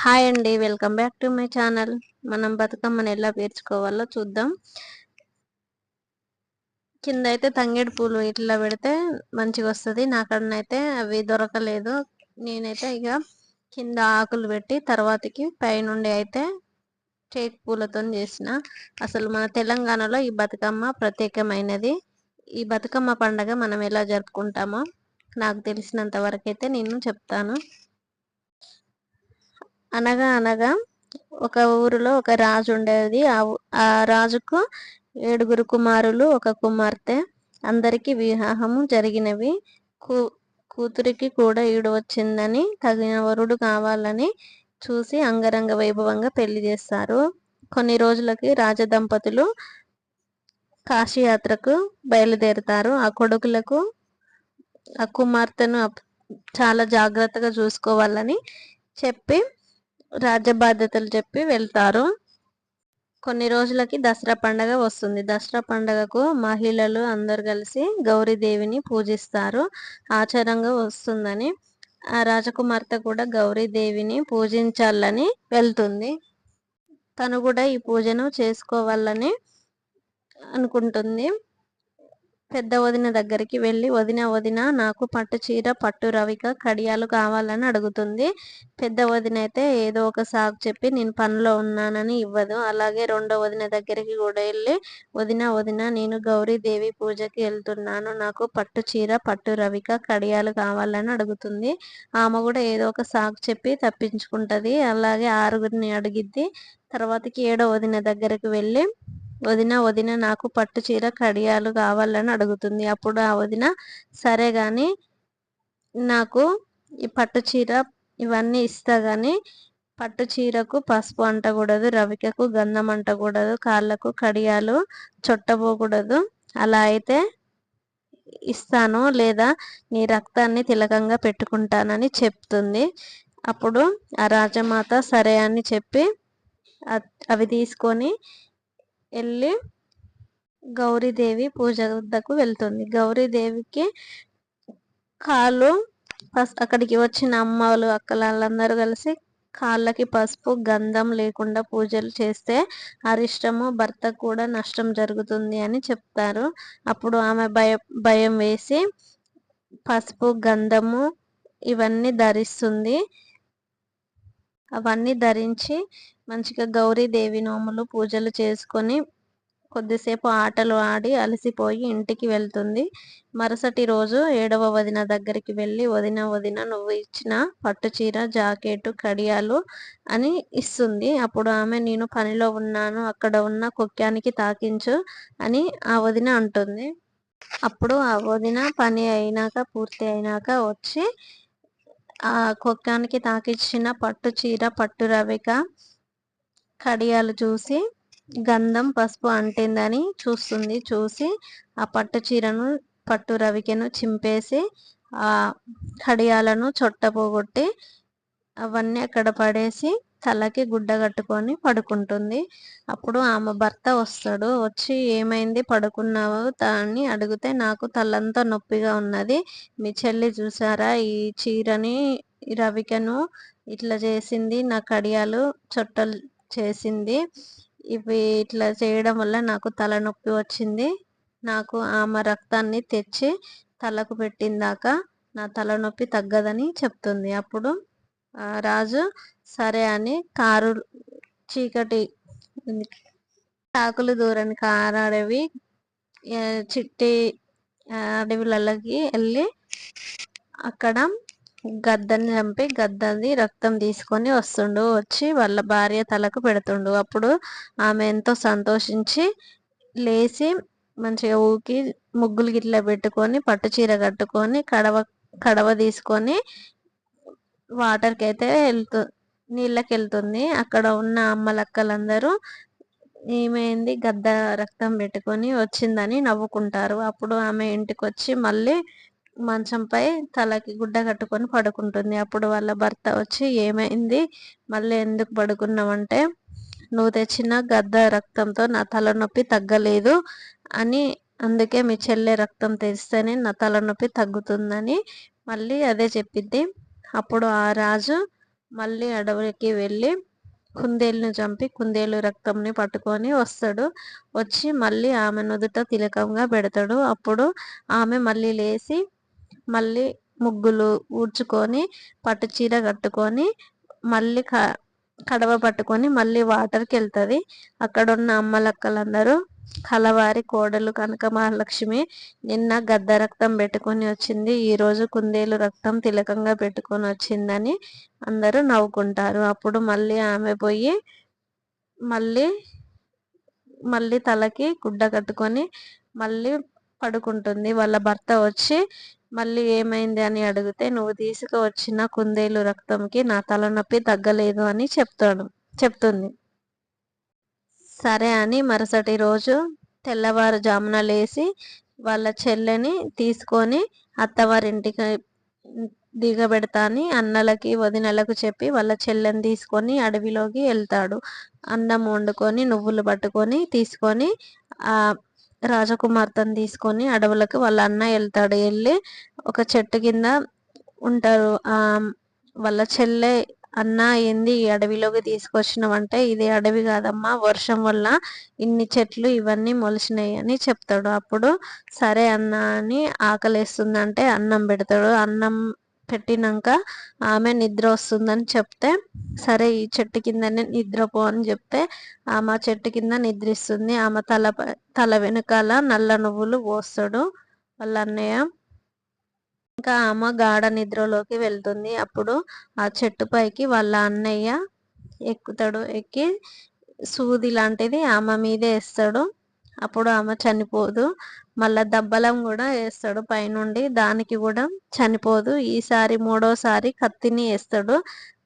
Hi అండి welcome back to my channel. మనం బతుకమ్మని ఎలా పేర్చుకోవాలో చూద్దాం. కింద అయితే తంగేడు పూలు ఇట్లా పెడితే మంచిగా వస్తుంది నాకడనైతే అవి దొరకలేదు. నేనైతే ఇక కింద ఆకులు పెట్టి తర్వాతకి పైనుండి అయితే టేక్ పూలతో చేసిన. అసలు మన తెలంగాణలో ఈ బతుకమ్మ ప్రత్యేకమైనది. ఈ బతుకమ్మ పండగ మనం ఎలా జరుపుకుంటామో నాకు తెలిసినంత వరకు అయితే నేను చెప్తాను. అనగా అనగా ఒక ఊరిలో ఒక రాజు ఉండేది. ఆ రాజుకు ఏడుగురు కుమారులు ఒక కుమార్తె. అందరికీ వివాహము జరిగినవి. కూ కూతురికి కూడా ఈడు వచ్చిందని తగిన వరుడు కావాలని చూసి అంగరంగ వైభవంగా పెళ్ళి చేస్తారు. కొన్ని రోజులకి రాజదంపతులు కాశీయాత్రకు బయలుదేరుతారు. ఆ కొడుకులకు ఆ కుమార్తెను చాలా జాగ్రత్తగా చూసుకోవాలని చెప్పి రాజ్య బాధ్యతలు చెప్పి వెళ్తారు. కొన్ని రోజులకి దసరా పండగ వస్తుంది. దసరా పండగకు మహిళలు అందరు కలిసి గౌరీదేవిని పూజిస్తారు. ఆచారంగా వస్తుందని ఆ రాజకుమార్తె కూడా గౌరీదేవిని పూజించాలని వెళ్తుంది. తను కూడా ఈ పూజను చేసుకోవాలని అనుకుంటుంది. పెద్ద వదిన దగ్గరికి వెళ్ళి వదిన వదిన నాకు పట్టు చీర పట్టు రవిక కడియాలు కావాలని అడుగుతుంది. పెద్ద వదిన అయితే ఏదో ఒక సాగు చెప్పి నేను పనిలో ఉన్నానని ఇవ్వదు. అలాగే రెండో వదిన దగ్గరికి కూడా వెళ్ళి వదిన వదిన నేను గౌరీదేవి పూజకి వెళ్తున్నాను. నాకు పట్టు చీర పట్టు రవిక కడియాలు కావాలని అడుగుతుంది. ఆమె కూడా ఏదో ఒక సాగు చెప్పి తప్పించుకుంటది. అలాగే ఆరుగురిని అడిగిద్ది. తర్వాతకి ఏడో వదిన దగ్గరికి వెళ్ళి వదిన వదిన నాకు పట్టు చీర కడియాలు కావాలని అడుగుతుంది. అప్పుడు ఆ వదిన సరే కానీ నాకు ఈ పట్టు చీర ఇవన్నీ ఇస్తా కానీ పట్టు చీరకు పసుపు అంటకూడదు రవికకు గంధం అంటకూడదు కాళ్ళకు కడియాలు చుట్టబోకూడదు. అలా అయితే ఇస్తాను లేదా నీ రక్తాన్ని తిలకంగా పెట్టుకుంటానని చెప్తుంది. అప్పుడు ఆ రాజమాత సరే అని చెప్పి అవి తీసుకొని వెళ్ళి గౌరీదేవి పూజ వద్దకు వెళ్తుంది. గౌరీదేవికి కాళ్ళు ఫస్ట్ అక్కడికి వచ్చిన అమ్మలు అక్కలందరూ కలిసి కాళ్ళకి పసుపు గంధం లేకుండా పూజలు చేస్తే అరిష్టము భర్త కూడా నష్టం జరుగుతుంది అని చెప్తారు. అప్పుడు ఆమె భయం భయం వేసి పసుపు గంధము ఇవన్నీ ధరిస్తుంది. అవన్నీ ధరించి మంచిగా గౌరీ దేవి నోములు పూజలు చేసుకొని కొద్దిసేపు ఆటలు ఆడి అలసిపోయి ఇంటికి వెళ్తుంది. మరుసటి రోజు ఏడవ వదిన దగ్గరికి వెళ్ళి వదిన వదిన నువ్వు ఇచ్చిన పట్టు చీర జాకెట్ కడియాలు అని ఇస్తుంది. అప్పుడు ఆమె నేను పనిలో ఉన్నాను అక్కడ ఉన్న కుక్యానికి తాకించు అని ఆ వదిన అంటుంది. అప్పుడు ఆ వదిన పని అయినాక పూర్తి అయినాక వచ్చి ఆ కుక్కానికి తాకిచ్చిన పట్టు చీర పట్టు రవిక కడియాలు చూసి గంధం పసుపు అంటిందని చూస్తుంది. చూసి ఆ పట్టు చీరను పట్టు రవికెను చింపేసి ఆ కడియాలను చొట్టపోగొట్టి అవన్నీ అక్కడ పడేసి తలకి గుడ్డ కట్టుకొని పడుకుంటుంది. అప్పుడు ఆమె భర్త వస్తాడు. వచ్చి ఏమైంది? పడుకున్నావు? అని అడిగితే నాకు తలంతా నొప్పిగా ఉన్నది. మీ చెల్లి చూసారా ఈ చీరని రవికను ఇట్లా చేసింది. నా కడియాలు చొట్టలు చేసింది. ఇవి ఇట్లా చేయడం వల్ల నాకు తలనొప్పి వచ్చింది. నాకు ఆమె రక్తాన్ని తెచ్చి తలకు పెట్టిందాక నా తలనొప్పి తగ్గదని చెప్తుంది. అప్పుడు రాజు సరే అని కారు చీకటి టాకులు దూరని కారు అడవి చిట్టి అడవిలకి వెళ్ళి అక్కడ గద్దని చంపి గద్దది రక్తం తీసుకొని వస్తుండు. వచ్చి వాళ్ళ భార్య తలకు పెడుతుండు. అప్పుడు ఆమె ఎంతో సంతోషించి లేచి మంచిగా ఊకి ముగ్గులు గిట్లా పెట్టుకొని పట్టు చీర కట్టుకొని కడవ కడవ తీసుకొని వాటర్కి అయితే వెళ్తూ నీళ్ళకి వెళ్తుంది అక్కడ ఉన్న అమ్మలక్కలందరూ ఏమైంది? గద్ద రక్తం పెట్టుకొని వచ్చిందని నవ్వుకుంటారు. అప్పుడు ఆమె ఇంటికి వచ్చి మళ్ళీ మంచంపై తలకి గుడ్డ కట్టుకొని పడుకుంటుంది. అప్పుడు వాళ్ళ భర్త వచ్చి ఏమైంది? మళ్ళీ ఎందుకు పడుకున్నావంటే నువ్వు తెచ్చిన గద్ద రక్తంతో నా తలనొప్పి తగ్గలేదు అని అందుకే మీ చెల్లె రక్తం తెస్తేనే నా తలనొప్పి తగ్గుతుందని మళ్ళీ అదే చెప్పింది అప్పుడు ఆ రాజు మళ్ళీ అడవికి వెళ్ళి కుందేలును చంపి కుందేలు రక్తంని పట్టుకొని వస్తాడు. వచ్చి మళ్ళీ ఆమె నుదుట తిలకంగా పెడతాడు. అప్పుడు ఆమె మళ్ళీ లేచి మళ్ళీ ముగ్గులు ఊడ్చుకొని పట్టు చీర కట్టుకొని మళ్ళీ క కడవ పట్టుకొని మళ్ళీ వాటర్కి వెళ్తుంది. అక్కడ ఉన్న అమ్మలక్కలందరూ కలవారి కోడలు కనక మహాలక్ష్మి నిన్న గద్ద రక్తం పెట్టుకొని వచ్చింది. ఈరోజు కుందేలు రక్తం తిలకంగా పెట్టుకొని వచ్చిందని అందరూ నవ్వుకుంటారు. అప్పుడు మళ్ళీ ఆమె పోయి మళ్ళీ మళ్ళీ తలకి గుడ్డ కట్టుకొని మళ్ళీ పడుకుంటుంది. వాళ్ళ భర్త వచ్చి మళ్ళీ ఏమైంది అని అడిగితే నువ్వు తీసుకువచ్చిన కుందేలు రక్తంకి నా తలనొప్పి తగ్గలేదు అని చెప్తాడు చెప్తుంది. సరే అని మరుసటి రోజు తెల్లవారుజామున లేచి వాళ్ళ చెల్లెని తీసుకొని అత్తవారింటికి దిగబెడతాని అన్నలకి వదినలకు చెప్పి వాళ్ళ చెల్లెని తీసుకొని అడవిలోకి వెళ్తాడు. అన్నం వండుకొని నువ్వులు పట్టుకొని తీసుకొని రాజకుమార్తెను తీసుకొని అడవులకు వాళ్ళ అన్న వెళ్తాడు. వెళ్ళి ఒక చెట్టు కింద ఉంటారు. ఆ వాళ్ళ చెల్లె అన్న ఏంది ఈ అడవిలోకి తీసుకొచ్చినవంటే ఇది అడవి కాదమ్మా. వర్షం వల్ల ఇన్ని చెట్లు ఇవన్నీ మొలిచినాయి అని చెప్తాడు. అప్పుడు సరే అన్న అని ఆకలేస్తుందంటే అన్నం పెడతాడు. అన్నం పెట్టినాక ఆమె నిద్ర వస్తుందని చెప్తే సరే ఈ చెట్టు కిందనే నిద్రపో అని చెప్తే ఆమె చెట్టు కింద నిద్రిస్తుంది. ఆమె తల తల వెనకాల నల్ల నువ్వులు పోస్తాడు వాళ్ళ అన్నయ్య. ఇంకా ఆమె గాఢ నిద్రలోకి వెళ్తుంది. అప్పుడు ఆ చెట్టు పైకి వాళ్ళ అన్నయ్య ఎక్కుతాడు. ఎక్కి సూది లాంటిది ఆమె మీదే వేస్తాడు. అప్పుడు ఆమె చనిపోదు. మళ్ళా దబ్బలం కూడా వేస్తాడు పైనుండి. దానికి కూడా చనిపోదు. ఈసారి మూడోసారి కత్తిని వేస్తాడు.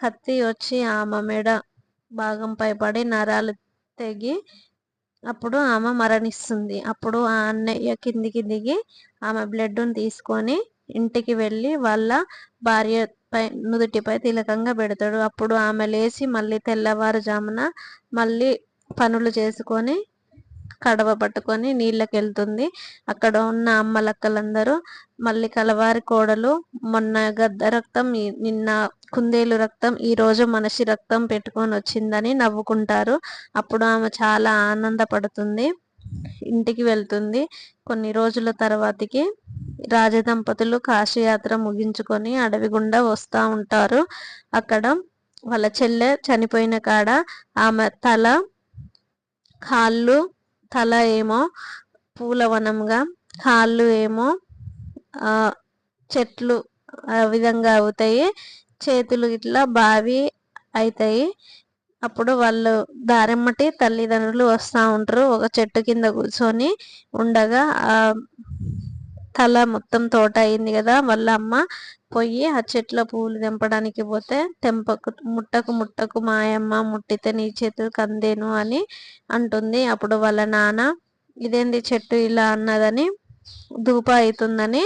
కత్తి వచ్చి ఆమె మెడ భాగంపై పడి నరాలు తెగి అప్పుడు ఆమె మరణిస్తుంది. అప్పుడు ఆ అన్నయ్య కిందికి దిగి ఆమె బ్లడ్ను తీసుకొని ఇంటికి వెళ్ళి వాళ్ళ భార్య పై నుదుటిపై తిలకంగా పెడతాడు. అప్పుడు ఆమె లేచి మళ్ళీ తెల్లవారుజామున మళ్ళీ పనులు చేసుకొని కడవ పట్టుకొని నీళ్ళకి వెళ్తుంది అక్కడ ఉన్న అమ్మలక్కలందరూ మళ్ళీ కలవారి కోడలు మొన్న గద్ద రక్తం నిన్న కుందేలు రక్తం ఈ రోజు మనిషి రక్తం పెట్టుకొని వచ్చిందని నవ్వుకుంటారు. అప్పుడు ఆమె చాలా ఆనందపడుతుంది. ఇంటికి వెళ్తుంది. కొన్ని రోజుల తర్వాతకి రాజదంపతులు కాశీయాత్ర ముగించుకొని అడవి గుండా వస్తూ ఉంటారు. అక్కడ వాళ్ళ చెల్లె చనిపోయిన కాడ ఆమె తల కాళ్ళు తల ఏమో పూలవనంగా కాళ్ళు ఏమో చెట్లు ఆ విధంగా అవుతాయి. చేతులు ఇట్లా బావి అవుతాయి అప్పుడు వాళ్ళు దారెమ్మటి తల్లిదండ్రులు వస్తూ ఉంటారు. ఒక చెట్టు కింద కూర్చొని ఉండగా తల మొత్తం తోట అయింది కదా వాళ్ళ అమ్మ పోయి ఆ చెట్ల పువ్వులు తెంపడానికి పోతే తెంపకు ముట్టకు ముట్టకు మాయమ్మ ముట్టితే నీ చేతులు కందేను అని అంటుంది. అప్పుడు వాళ్ళ నాన్న ఇదేంది చెట్టు ఇలా అన్నదని ధూప అవుతుందని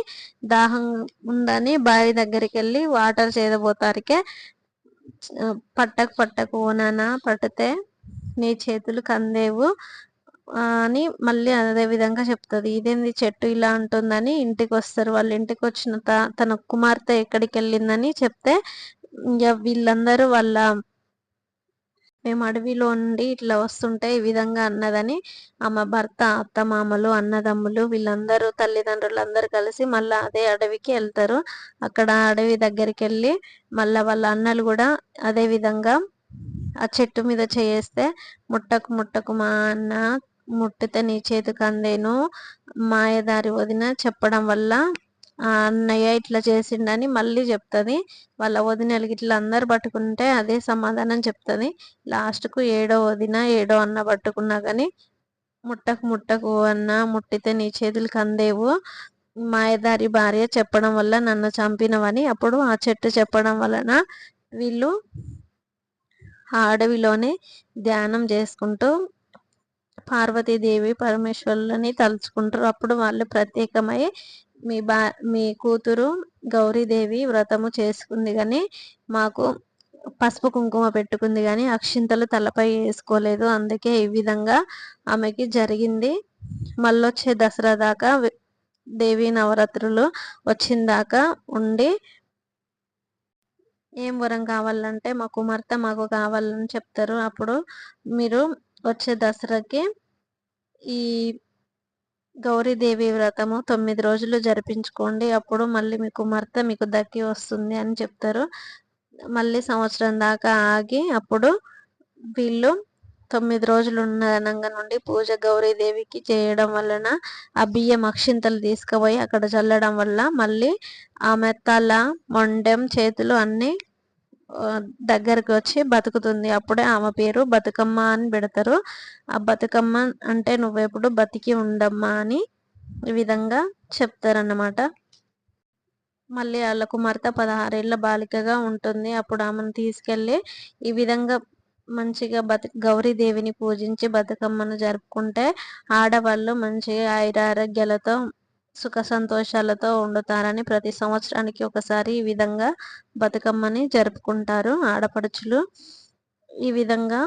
దాహం ఉందని బావి దగ్గరికి వెళ్ళి వాటర్ చేదబోతారికే పట్టకు పట్టకు ఓనానా పట్టితే నీ చేతులు కందేవు అని మళ్ళీ అదే విధంగా చెప్తుంది. ఇదేంది చెట్టు ఇలా ఉంటుందని ఇంటికి వస్తారు వాళ్ళ ఇంటికి వచ్చిన తన కుమార్తె ఎక్కడికి వెళ్ళిందని చెప్తే వీళ్ళందరూ వాళ్ళ మేము అడవిలో ఉండి ఇట్లా వస్తుంటే ఈ విధంగా అన్నదని ఆమె భర్త అత్తమామలు అన్నదమ్ములు వీళ్ళందరూ తల్లిదండ్రులు అందరూ కలిసి మళ్ళీ అదే అడవికి వెళ్తారు. అక్కడ అడవి దగ్గరికి వెళ్ళి మళ్ళీ వాళ్ళ అన్నలు కూడా అదే విధంగా ఆ చెట్టు మీద చేస్తే ముట్టకు ముట్టకు మా అన్న ముట్టిత నీ చేతికి అందేను మాయదారి వదిన చెప్పడం వల్ల ఆ అన్నయ్య ఇట్లా చేసిండని మళ్ళీ చెప్తుంది. వాళ్ళ వదినలకి ఇట్లా అందరు పట్టుకుంటే అదే సమాధానం చెప్తుంది. లాస్ట్కు ఏడో వదిన ఏడో అన్న పట్టుకున్నా కానీ ముట్టకు ముట్టకు అన్న ముట్టితే నీ చేతులకు కందేవు. మాయదారి భార్య చెప్పడం వల్ల నన్ను చంపినవని అప్పుడు ఆ చెట్టు చెప్పడం వలన వీళ్ళు ఆ అడవిలోనే ధ్యానం చేసుకుంటూ పార్వతీదేవి పరమేశ్వరులని తలుచుకుంటారు. అప్పుడు వాళ్ళు ప్రత్యేకమై మీ బా మీ కూతురు గౌరీదేవి వ్రతము చేసుకుంది కానీ మాకు పసుపు కుంకుమ పెట్టుకుంది కానీ అక్షింతలు తలపై వేసుకోలేదు. అందుకే ఈ విధంగా ఆమెకి జరిగింది. మళ్ళొచ్చే దసరా దాకా దేవి నవరాత్రులు వచ్చిన దాకా ఉండి ఏం వరం కావాలంటే మా కుమార్తె మాకు కావాలని చెప్తారు. అప్పుడు మీరు వచ్చే దసరాకి ఈ గౌరీదేవి వ్రతము తొమ్మిది రోజులు జరిపించుకోండి. అప్పుడు మళ్ళీ మీ కుమార్తె మీకు దక్కి వస్తుంది అని చెప్తారు. మళ్ళీ సంవత్సరం దాకా ఆగి అప్పుడు వీళ్ళు తొమ్మిది రోజులు ఉన్ననంగా నుండి పూజ గౌరీదేవికి చేయడం వలన ఆ బియ్యం అక్షింతలు తీసుకుపోయి అక్కడ చల్లడం వల్ల మళ్ళీ ఆమె తల మొండెం చేతులు అన్నీ దగ్గరకు వచ్చి బతుకుతుంది. అప్పుడే ఆమె పేరు బతుకమ్మ అని పెడతారు. ఆ బతుకమ్మ అంటే నువ్వెప్పుడు బతికి ఉండమ్మా అని ఈ విధంగా చెప్తారన్నమాట. మళ్ళీ వాళ్ళ కుమార్తె పదహారేళ్ళ బాలికగా ఉంటుంది. అప్పుడు ఆమెను తీసుకెళ్ళి ఈ విధంగా మంచిగా బతు గౌరీదేవిని పూజించి బతుకమ్మను జరుపుకుంటే ఆడవాళ్ళు మంచిగా ఐరారోగ్యాలతో సుఖ సంతోషాలతో ఉండుతారని ప్రతి సంవత్సరానికి ఒకసారి ఈ విధంగా బతుకమ్మని జరుపుకుంటారు ఆడపడుచులు. ఈ విధంగా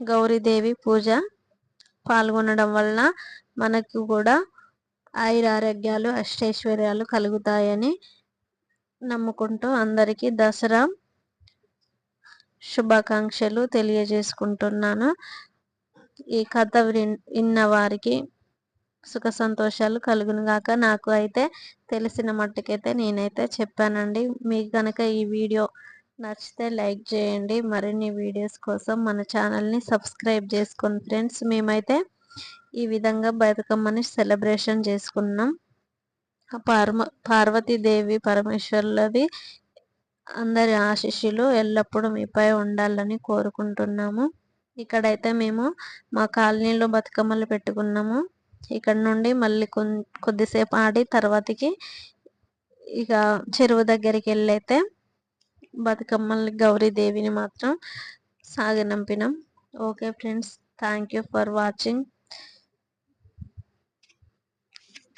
గౌరీదేవి పూజ పాల్గొనడం వలన మనకు కూడా ఆయురారోగ్యాలు అష్టైశ్వర్యాలు కలుగుతాయని నమ్ముకుంటూ అందరికీ దసరా శుభాకాంక్షలు తెలియజేసుకుంటున్నాను. ఈ కథ విన్న వారికి సుఖ సంతోషాలు కలుగునుగాక. నాకు అయితే తెలిసిన మట్టుకైతే నేనైతే చెప్పానండి. మీకు కనుక ఈ వీడియో నచ్చితే లైక్ చేయండి. మరిన్ని వీడియోస్ కోసం మన ఛానల్ని సబ్స్క్రైబ్ చేసుకోండి ఫ్రెండ్స్ మేమైతే ఈ విధంగా బతుకమ్మని సెలబ్రేషన్ చేసుకున్నాం. పార్మ పార్వతీదేవి పరమేశ్వర్లది అందరి ఆశీస్సులు ఎల్లప్పుడూ మీపై ఉండాలని కోరుకుంటున్నాము. ఇక్కడైతే మేము మా కాలనీలో బతుకమ్మలు పెట్టుకున్నాము. ఇక్కడ నుండి మళ్ళీ కొద్దిసేపు ఆడి తర్వాతకి ఇక చెరువు దగ్గరికి వెళ్ళైతే బతుకమ్మల్ని గౌరీదేవిని మాత్రం సాగనంపినాం. Okay friends thank you for watching.